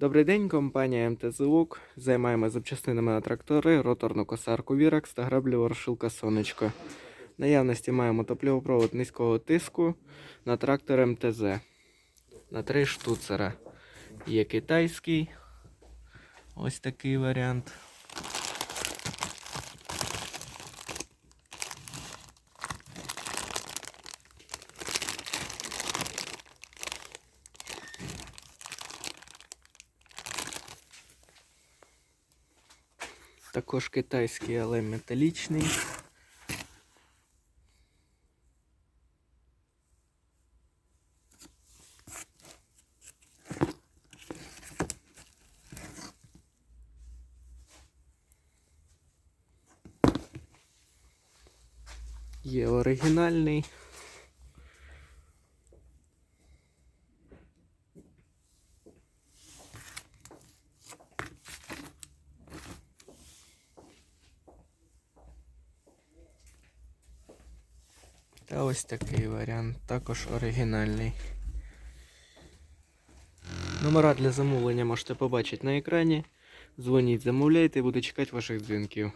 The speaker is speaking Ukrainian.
Добрий день, компанія МТЗ Лук. Займаємо запчастинами на трактори, роторну косарку Віракс та граблю ворошилка Сонечко. Наявності маємо топливопровод низького тиску на трактор МТЗ. На три штуцера. Є китайський. Ось такий варіант. Також китайський, але металічний. Є оригінальний. Та ось такий варіант, також оригінальний. Номера для замовлення можете побачити на екрані. Дзвоніть, замовляйте, буду чекати ваших дзвінків.